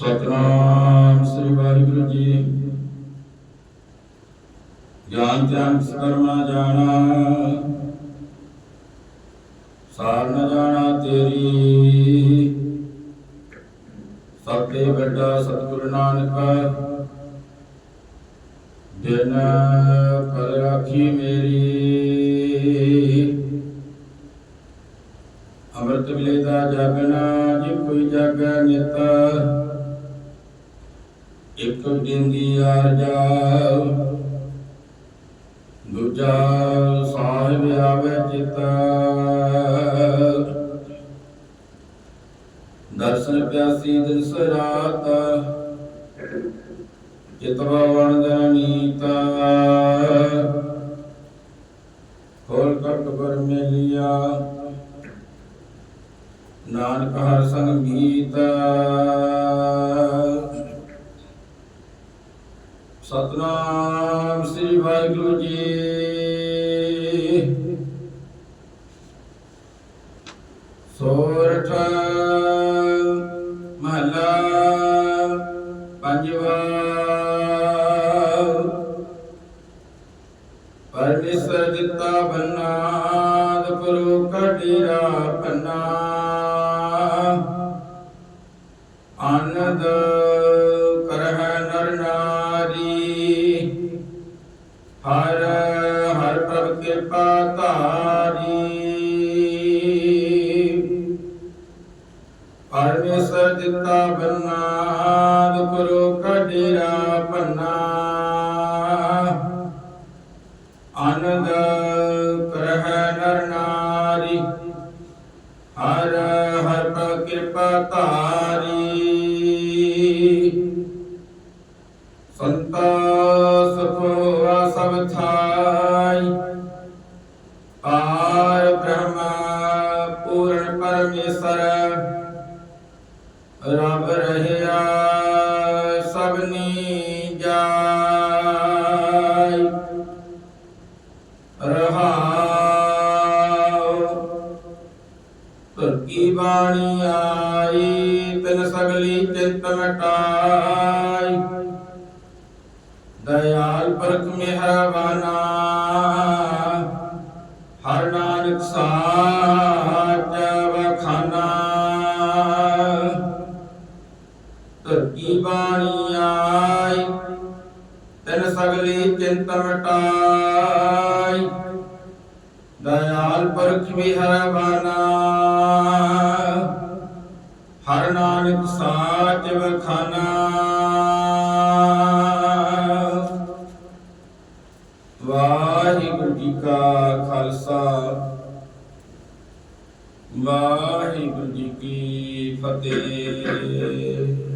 ਸਤਨਾਮ ਸ੍ਰੀ ਵਾਹਿਗੁਰੂ ਜੀ। ਗਿਆਨ ਧਿਆਨ ਸਕਰਮਾ ਜਾਣਾ। ਸਾਰ ਨ ਜਾਣਾ ਤੇਰੀ। ਸਭ ਸਤੇ ਵੱਡਾ ਸਤਿਗੁਰੂ ਨਾਨਕ, ਦਿਨ ਕਰ ਰਾਖੀ ਮੇਰੀ। ਅੰਮ੍ਰਿਤ ਵੇਲੇ ਦਾ ਜਾਗਣਾ, ਜੇ ਕੋਈ ਜਾਗੈ ਨਿਤ ਇੱਕ ਦਿਨ ਦੀ ਆਰਜਾ ਦੂਜਾ ਸਾਹਿਬ ਆਵੇ ਚਿਤ ਦਰਸ਼ਨ ਪਿਆਸੀ ਦਿਨ ਸਰਾਤ ਚਿਤਵਾ ਵਣ ਨੀਤਾ। ਕੋਲ ਕਟ ਗੁਰ ਮੇਲਿਆ, ਨਾਨਕ ਹਰ ਸੰਗ ਗੀਤ ਸਤਨਾਮ ਸ੍ਰੀ ਵਾਹਿਗੁਰੂ ਜੀ। ਸੋਰਠ ਮਹਲਾ ਪੰਜਵਾ। ਪਰਮੇਸ਼ਰ ਦਿੱਤਾ ਬੰਨਾਦ ਗੁਰੂ ਕਟੀਰਾ ਪੰਨਾ। ਆਨੰਦ ਧਾਰੀ ਪਰਮੇਸ਼ਰ ਦਿੱਤਾ ਬੰਨਾਦ ਗੁਰੂ ਕਟੀਰਾ ਪੰਨਾ ਆਨੰਦ ਕਰਹਿ ਨਰ ਨਾਰੀ, ਹਰ ਹਰ ਪ੍ਰਭ ਕਿਰਪਾ ਧਾਰੀ। ਸੰਤਾ ਸੁਖਵਾ ਸਭ ਥਾਈ ਪੂਰਨ ਪਰਮੇਸ਼ਰ ਰਬ ਰਹਿਆ ਸਭਨੀ ਜਾਈ ਰਹਾਉ ਤੁਰ ਕੀ ਬਾਣੀ ਆਈ ਤਿਨ ਸਗਲੀ ਚਿੰਤ ਮਟਾਈ ਦਇਆਲ ਪਰਖ ਮਿਹਰਬਾਨਾ ਕੀ ਬਾਣੀ ਆਈ ਤਿਨ ਸਗਲੀ ਚਿੰਤ ਮਟਾਈ ਦਇਆਲ ਪਰਖ ਮਿਹਰਬਾਨਾ ਹਰ ਨਾਨਕ ਸਾਚ ਵਖਾਨਾ। ਵਾਹਿਗੁਰੂ ਜੀ ਕਾ ਖਾਲਸਾ, ਵਾਹਿਗੁਰੂ ਜੀ ਕੀ ਫਤਿਹ।